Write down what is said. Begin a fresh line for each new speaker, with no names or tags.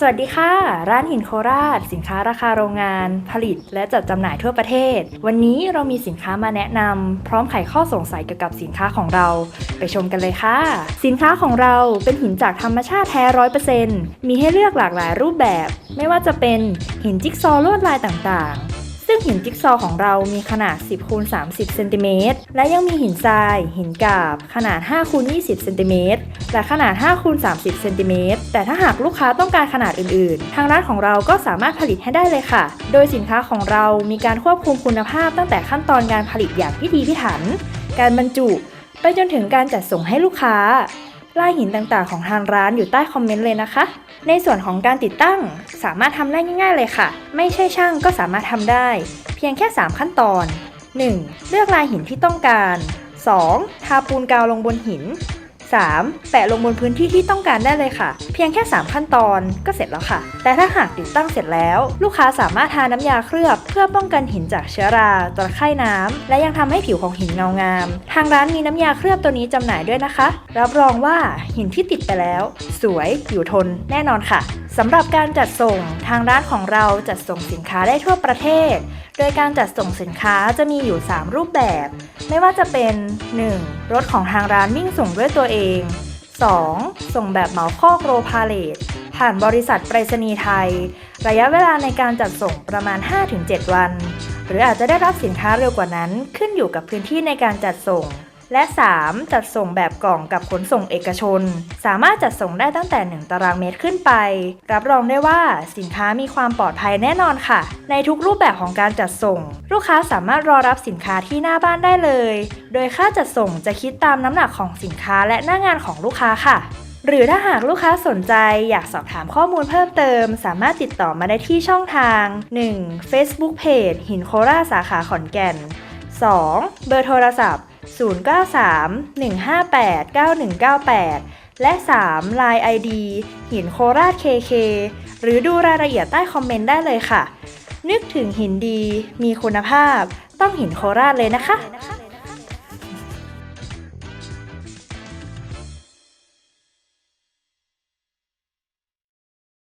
สวัสดีค่ะ ร้านหินโคราช สินค้าราคาโรงงาน ผลิต และจัดจำหน่ายทั่วประเทศ วันนี้เรามีสินค้ามาแนะนำพร้อมไขข้อสงสัยเกี่ยวกับสินค้าของเรา ไปชมกันเลยค่ะ สินค้าของเราเป็นหินจากธรรมชาติแท้ร้อยเปอร์เซ็นต์มีให้เลือกหลากหลายรูปแบบ ไม่ว่าจะเป็นหินจิ๊กซอว์ลวดลายต่างๆ งหินจิ๊กซอของเรามีขนาด 10คูณ30เซนติเมตรและยังมีหินทราย หินกาบ ขนาด5คูณ20เซนติเมตรและขนาด5คูณ30เซนติเมตรแต่ถ้าหากลูกค้าต้องการขนาดอื่นๆ ทางร้านของเราก็สามารถผลิตให้ได้เลยค่ะ โดยสินค้าของเรามีการควบคุมคุณภาพตั้งแต่ขั้นตอนการผลิตอย่างพิถีพิถัน การบรรจุ ไปจนถึงการจัดส่งให้ลูกค้า ลายหินต่างๆ ของทางร้านอยู่ใต้คอมเมนต์เลยนะคะ ในส่วนของการติดตั้งสามารถทำได้ง่าย ๆ เลยค่ะ ไม่ใช่ช่างก็สามารถทำได้ เพียงแค่ 3 ขั้นตอน 1. เลือกลายหินที่ต้องการ 2. ทาปูนกาวลงบนหิน 3. แปะลงบนพื้นที่ที่ต้องการได้เลยค่ะ เพียงแค่ 3 ขั้นตอนก็เสร็จแล้วค่ะ แต่ถ้าหากติดตั้งเสร็จแล้ว ลูกค้าสามารถทาน้ำยาเคลือบ เพื่อป้องกันหินจากเชื้อราตะไคร่น้ำและยังทำให้ผิวของหินเงางาม ทางร้านมีน้ำยาเคลือบตัวนี้จำหน่ายด้วยนะคะ รับรองว่าหินที่ติดไปแล้ว สวยอยู่ทนแน่นอนค่ะสำหรับการจัดส่งทางร้านของเราจัดส่งสินค้าได้ทั่วประเทศ โดยการจัดส่งสินค้าจะมีอยู่ 3 รูปแบบ ไม่ว่าจะเป็น 1. รถของทางร้านวิ่งส่งด้วยตัวเอง 2. ส่งแบบเหมาข้อโกรพาเลตผ่านบริษัทไปรษณีย์ไทย ระยะเวลาในการจัดส่งประมาณ 5-7 วัน หรืออาจจะได้รับสินค้าเร็วกว่านั้นขึ้นอยู่กับพื้นที่ในการจัดส่ง และ 3. จัดส่งแบบกล่องกับขนส่งเอกชน สามารถจัดส่งได้ตั้งแต่ 1 ตารางเมตรขึ้นไป รับรองได้ว่าสินค้ามีความปลอดภัยแน่นอนค่ะ ในทุกรูปแบบของการจัดส่ง ลูกค้าสามารถรอรับสินค้าที่หน้าบ้านได้เลย โดยค่าจัดส่งจะคิดตามน้ำหนักของสินค้าและหน้างานของลูกค้าค่ะหรือถ้าหากลูกค้าสนใจอยากสอบถามข้อมูลเพิ่มเติม สามารถติดต่อมาได้ที่ช่องทาง 1. Facebook Page หินโคราสาขาขอนแก่น 2. เบอร์โทรศัพท์ 093-158-9198 และ 3. Line ID หินโคราช KK หรือดูรายละเอียดใต้คอมเมนต์ได้เลยค่ะ นึกถึงหินดี มีคุณภาพ ต้องหินโคราชเลยนะคะ